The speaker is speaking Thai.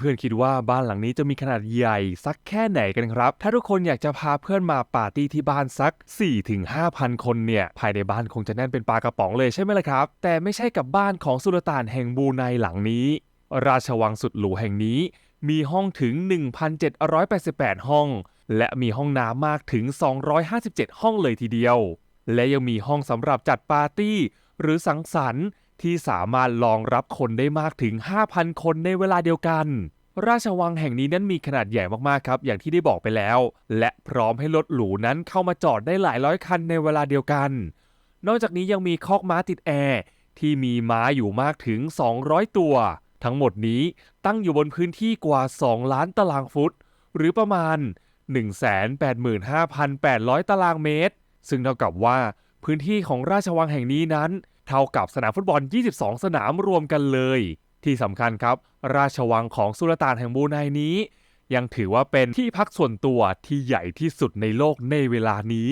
เพื่อนๆคิดว่าบ้านหลังนี้จะมีขนาดใหญ่สักแค่ไหนกันครับ ถ้าทุกคนอยากจะพาเพื่อนมาปาร์ตี้ที่บ้านสัก 4-5,000 คนเนี่ย ภายในบ้านคงจะแน่นเป็นปลากระป๋องเลยใช่ไหมล่ะครับ แต่ไม่ใช่กับบ้านของสุลต่านแห่งบูไนหลังนี้ ราชวังสุดหรูแห่งนี้ มีห้องถึง 1,788 ห้อง และมีห้องน้ำมากถึง 257 ห้องเลยทีเดียว และยังมีห้องสำหรับจัดปาร์ตี้ หรือสังสรรค์ ที่สามารถรองรับคนได้มากถึง 5,000 คนในเวลาเดียวกัน ราชวังแห่งนี้นั้นมีขนาดใหญ่มากๆครับ อย่างที่ได้บอกไปแล้ว และพร้อมให้รถหรูนั้นเข้ามาจอดได้หลายร้อยคันในเวลาเดียวกัน นอกจากนี้ยังมีคอกม้าติดแอร์ที่มีม้าอยู่มากถึง 200 ตัว ทั้งหมดนี้ตั้งอยู่บนพื้นที่กว่า 2 ล้านตารางฟุต หรือประมาณ 185,800 ตารางเมตร ซึ่งเท่ากับว่าพื้นที่ของราชวังแห่งนี้นั้น เท่ากับสนามฟุตบอล 22 สนามรวมกันเลย ที่สำคัญครับ ราชวังของสุลต่านแห่งบูไนนี้ ยังถือว่าเป็นที่พักส่วนตัวที่ใหญ่ที่สุดในโลกในเวลานี้